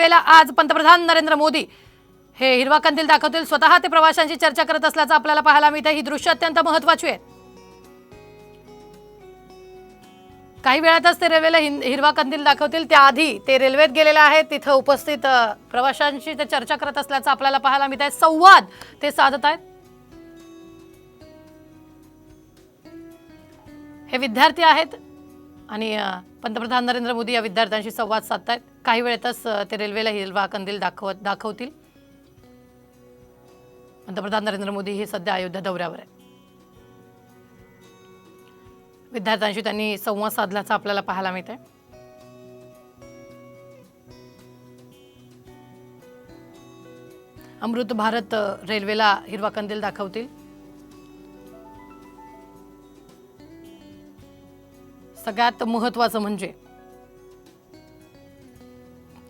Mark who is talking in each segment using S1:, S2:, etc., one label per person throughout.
S1: रेल्वेला आज पंतप्रधान नरेंद्र मोदी हे हिरवा कंदील दाखवतील स्वतः ते प्रवाशांची चर्चा करत असल्याचं आपल्याला पाहायला मिळतं ही दृश्य अत्यंत महत्वाची आहेत काही वेळातच ते रेल्वेला हिरवा कंदील दाखवतील. त्याआधी ते रेल्वेत गेलेले आहेत. तिथं उपस्थित प्रवाशांशी ते चर्चा करत असल्याचं आपल्याला पाहायला मिळत आहे संवाद ते साधत आहेत. हे विद्यार्थी आहेत. आणि पंतप्रधान नरेंद्र मोदी या विद्यार्थ्यांशी संवाद साधतायत. काही वेळेतच ते रेल्वेला हिरवा कंदील दाखवत दाखवतील. पंतप्रधान नरेंद्र मोदी हे सध्या अयोध्या दौऱ्यावर आहे विद्यार्थ्यांशी त्यांनी संवाद साधल्याचं आपल्याला पाहायला मिळत आहे अमृत भारत रेल्वेला हिरवा कंदील दाखवतील. सगळ्यात महत्वाचं म्हणजे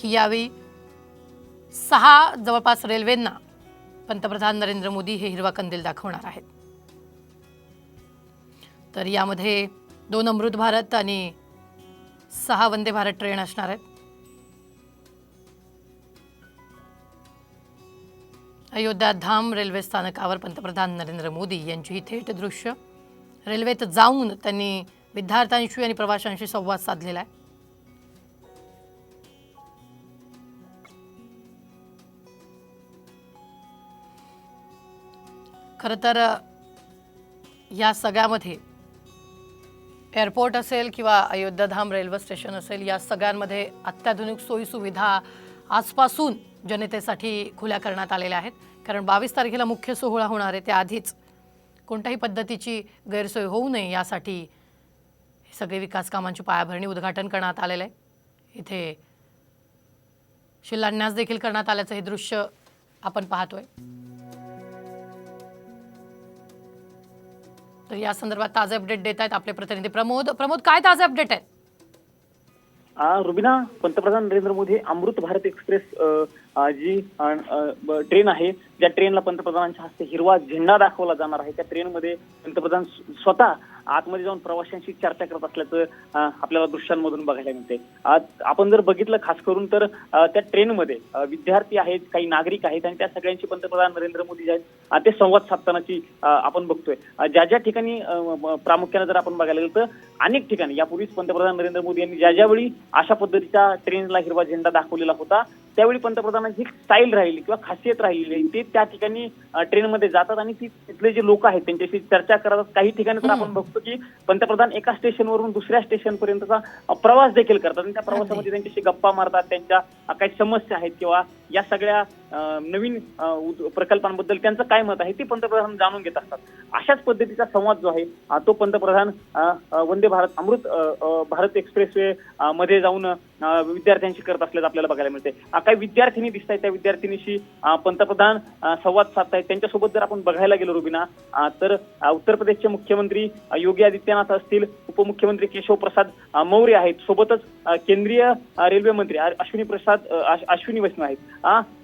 S1: की यावेळी सहा जवळपास रेल्वेंना पंतप्रधान नरेंद्र मोदी हे हिरवा कंदील दाखवणार आहेत. तर यामध्ये दोन अमृत भारत आणि सहा वंदे भारत ट्रेन असणार आहेत. अयोध्या धाम रेल्वे स्थानकावर पंतप्रधान नरेंद्र मोदी यांची ही थेट दृश्य. रेल्वेत जाऊन त्यांनी विद्यार्थ्यांशी आणि प्रवाशांशी संवाद साधलेला आहे. खरं तर या सगळ्यामध्ये एअरपोर्ट असेल किंवा अयोध्याधाम रेल्वे स्टेशन असेल या सगळ्यांमध्ये अत्याधुनिक सोयीसुविधा आजपासून जनतेसाठी खुल्या करण्यात आलेल्या आहेत. कारण बावीस तारखेला मुख्य सोहळा होणार आहे त्याआधीच कोणत्याही पद्धतीची गैरसोय होऊ नये यासाठी हे सगळे विकास कामांची पायाभरणी उद्घाटन करण्यात आलेलं आहे. इथे शिलान्यास देखील करण्यात आल्याचं हे दृश्य आपण पाहतोय. तर या संदर्भात ताजे अपडेट देत आहेत आपले प्रतिनिधी प्रमोद. प्रमोद काय ताजे अपडेट आहेत?
S2: रुबिना पंतप्रधान नरेंद्र मोदी अमृत भारत एक्सप्रेस जी ट्रेन आहे. ज्या ट्रेनला पंतप्रधानांच्या हस्ते हिरवा झेंडा दाखवला जाणार आहे त्या ट्रेनमध्ये पंतप्रधान स्वतः आतमध्ये जाऊन प्रवाशांशी चर्चा करत असल्याचं आपल्याला दृश्यांमधून बघायला मिळते आज आपण जर बघितलं खास करून तर त्या ट्रेनमध्ये विद्यार्थी आहेत काही नागरिक आहेत आणि त्या सगळ्यांची पंतप्रधान नरेंद्र मोदी जे आहेत ते संवाद साधतानाची आपण बघतोय. ज्या ज्या ठिकाणी प्रामुख्याने जर आपण बघायला गेलं तर अनेक ठिकाणी यापूर्वीच पंतप्रधान नरेंद्र मोदी यांनी ज्या ज्यावेळी अशा पद्धतीच्या ट्रेनला हिरवा झेंडा दाखवलेला होता त्यावेळी पंतप्रधानांची स्टाईल राहिली किंवा खासियत राहिलेली ते त्या ठिकाणी ट्रेनमध्ये जातात आणि ती तिथले जे लोक आहेत त्यांच्याशी चर्चा करतात. काही ठिकाणी तर आपण बघतो की पंतप्रधान एका स्टेशनवरून दुसऱ्या स्टेशन पर्यंतचा अ, प्रवास देखील करतात. आणि त्या प्रवासामध्ये त्यांच्याशी गप्पा मारतात त्यांच्या काही समस्या आहेत किंवा या सगळ्या नवीन प्रकल्पांबद्दल त्यांचं काय मत आहे ते पंतप्रधान जाणून घेत असतात. अशाच पद्धतीचा संवाद जो आहे तो पंतप्रधान वंदे भारत अमृत भारत एक्सप्रेसवे वे मध्ये जाऊन विद्यार्थ्यांशी करत असल्याचं आपल्याला बघायला मिळते काही विद्यार्थिनी दिसत आहेत त्या विद्यार्थिनीशी पंतप्रधान संवाद संवाद साधतायत. त्यांच्यासोबत जर आपण बघायला गेलो रुबिना तर उत्तर प्रदेशचे मुख्यमंत्री योगी आदित्यनाथ असतील उपमुख्यमंत्री केशव प्रसाद मौर्य आहेत. सोबतच केंद्रीय रेल्वे मंत्री अश्विनी प्रसाद अश्विनी वैष्णव आहेत.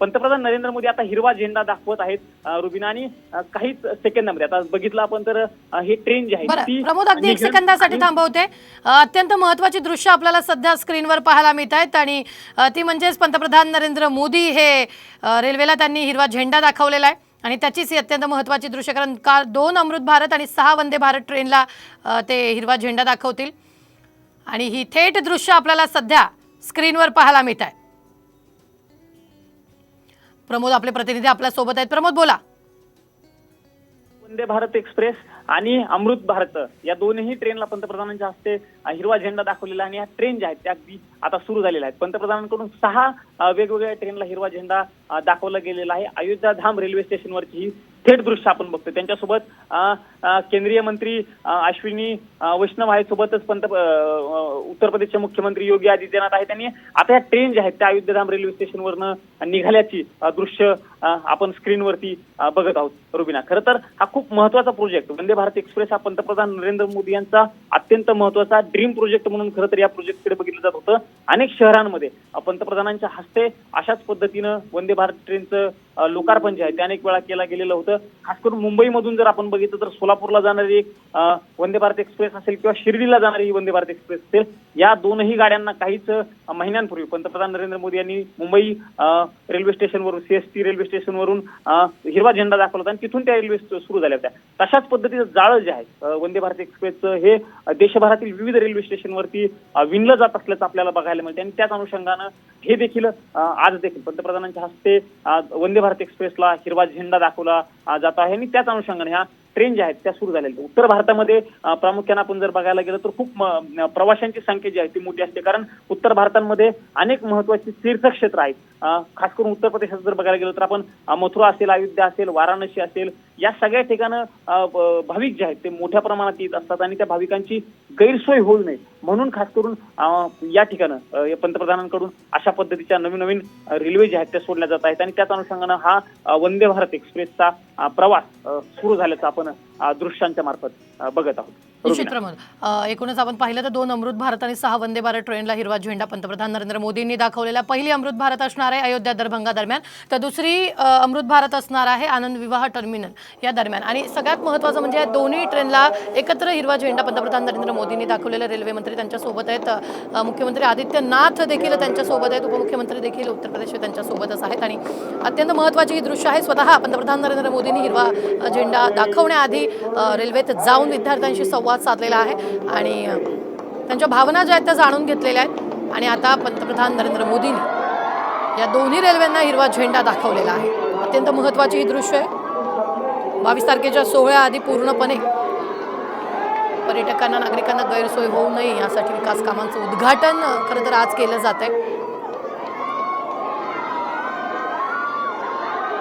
S2: पंतप्रधान पंतप्रधान नरेंद्र मोदी आता हिरवा झेंडा दाखवत आहेत अ, रुबिना. आणि अ, काहीच सेकंदामध्ये. आता बघितलं आपण तर हे ट्रेन जी आहे ती
S1: प्रमोद अगदी एक सेकंदासाठी थांबवते. अत्यंत महत्वाची दृश्य आपल्याला सध्या स्क्रीनवर पाहायला मिळत आहेत आणि ती म्हणजेच पंतप्रधान नरेंद्र मोदी हे रेल्वेला त्यांनी हिरवा झेंडा दाखवलेला आहे. आणि त्याचीच ही अत्यंत महत्वाची दृश्य कारण का दोन अमृत भारत आणि सहा वंदे भारत ट्रेनला ते हिरवा झेंडा दाखवतील. आणि ही थेट दृश्य आपल्याला सध्या स्क्रीनवर पाहायला मिळत आहे प्रमोद आपले प्रतिनिधी आपल्यासोबत आहेत. प्रमोद बोला.
S2: वंदे भारत एक्सप्रेस आणि अमृत भारत या दोन्ही ट्रेनला पंतप्रधानांच्या हस्ते हिरवा झेंडा दाखवलेला आणि या ट्रेन ज्या आहेत त्या अगदी आता सुरू झालेल्या आहेत. पंतप्रधानांकडून सहा वेगवेगळ्या ट्रेनला हिरवा झेंडा दाखवला गेलेला आहे. अयोध्या धाम रेल्वे स्टेशनवरची ही थेट दृश्य आपण बघतो त्यांच्यासोबत केंद्रीय मंत्री अश्विनी वैष्णव आहेत. सोबतच पंत उत्तर प्रदेशचे मुख्यमंत्री योगी आदित्यनाथ आहेत. त्यांनी आता या ट्रेन ज्या आहेत त्या अयोध्याधाम रेल्वे स्टेशनवरनं निघाल्याची दृश्य आपण स्क्रीनवरती बघत आहोत. रुबिना खरं तर हा खूप महत्त्वाचा प्रोजेक्ट वंदे भारत एक्सप्रेस हा पंतप्रधान नरेंद्र मोदी यांचा अत्यंत महत्त्वाचा ड्रीम प्रोजेक्ट म्हणून खरं तर या प्रोजेक्टकडे बघितलं जात होतं. अनेक शहरांमध्ये पंतप्रधानांच्या हस्ते अशाच पद्धतीनं वंदे भारत ट्रेनचं लोकार्पण जे आहे ते अनेक वेळा केलं गेलेलं होतं. खास करून मुंबईमधून जर आपण बघितलं तर सोलापूरला जाणारी एक वंदे भारत एक्सप्रेस असेल किंवा शिर्डीला जाणारी ही वंदे भारत एक्सप्रेस असेल या दोनही गाड्यांना काहीच महिन्यांपूर्वी पंतप्रधान नरेंद्र मोदी यांनी मुंबई रेल्वे स्टेशनवरून सीएसटी रेल्वे स्टेशनवरून हिरवा झेंडा दाखवला होता आणि तिथून त्या रेल्वे सुरू झाल्या होत्या. तशाच पद्धतीचं जाळं जे आहे वंदे भारत एक्सप्रेसचं हे देशभरातील विविध रेल्वे स्टेशनवरती विणलं जात असल्याचं आपल्याला बघायला मिळते आणि त्याच अनुषंगानं हे देखील आज देखील पंतप्रधानांच्या हस्ते वंदे भारत एक्सप्रेसला हिरवा झेंडा दाखवला जात आहे. आणि त्याच अनुषंगाने ह्या ट्रेन ज्या आहेत त्या सुरू झालेल्या उत्तर भारतामध्ये प्रामुख्याने आपण जर बघायला गेलं तर खूप प्रवाशांची संख्या जी आहे ती मोठी असते. कारण उत्तर भारतामध्ये अनेक महत्वाची तीर्थक्षेत्र आहेत. खास करून उत्तर प्रदेशात जर बघायला गेलं तर आपण मथुरा असेल अयोध्या असेल वाराणसी असेल या सगळ्या ठिकाणं भाविक जे आहेत ते मोठ्या प्रमाणात येत असतात. आणि त्या भाविकांची गैरसोय होऊ नये. म्हणून खास करून या ठिकाणं पंतप्रधानांकडून अशा पद्धतीच्या नवीन नवीन रेल्वे ज्या आहेत त्या सोडल्या जात आहेत. आणि त्याच अनुषंगानं हा वंदे भारत एक्सप्रेसचा प्रवास सुरू झाल्याचा आपण दृश्यांच्या मार्फत बघत आहोत.
S1: निश्चित प्रमोद एकूणच आपण पाहिलं तर दोन अमृत भारत आणि सहा वंदे भारत ट्रेनला हिरवा झेंडा पंतप्रधान नरेंद्र मोदींनी दाखवलेला पहिली अमृत भारत असणार आहे अयोध्या दरभंगा दरम्यान. तर दुसरी अमृत भारत असणार आहे आनंद विवाह टर्मिनल या दरम्यान. आणि सगळ्यात महत्त्वाचं म्हणजे या दोन्ही ट्रेनला एकत्र हिरवा झेंडा पंतप्रधान नरेंद्र मोदींनी दाखवलेला रेल्वे मंत्री त्यांच्यासोबत आहेत. मुख्यमंत्री आदित्यनाथ देखील त्यांच्यासोबत आहेत. उपमुख्यमंत्री देखील उत्तर प्रदेश त्यांच्यासोबतच आहेत. आणि अत्यंत महत्त्वाची ही दृश्य आहे स्वतः पंतप्रधान नरेंद्र मोदींनी हिरवा झेंडा दाखवण्याआधी रेल्वेत जाऊन विद्यार्थ्यांशी संवाद साधलेला आहे आणि त्यांच्या भावना ज्या आहेत त्या जाणून घेतलेल्या आहेत. आणि आता पंतप्रधान नरेंद्र मोदींनी या दोन्ही रेल्वेंना हिरवा झेंडा दाखवलेला आहे. अत्यंत महत्त्वाची ही दृश्य आहे. बावीस तारखेच्या सोहळ्याआधी पूर्णपणे पर्यटकांना नागरिकांना गैरसोय होऊ नये यासाठी विकास कामांचं उद्घाटन खरं तर आज केलं जात आहे.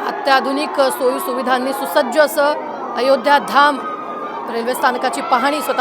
S1: अत्याधुनिक सोयी सुविधांनी सुसज्ज असं अयोध्या धाम रेल्वे स्थानकाची पाहणी स्वतः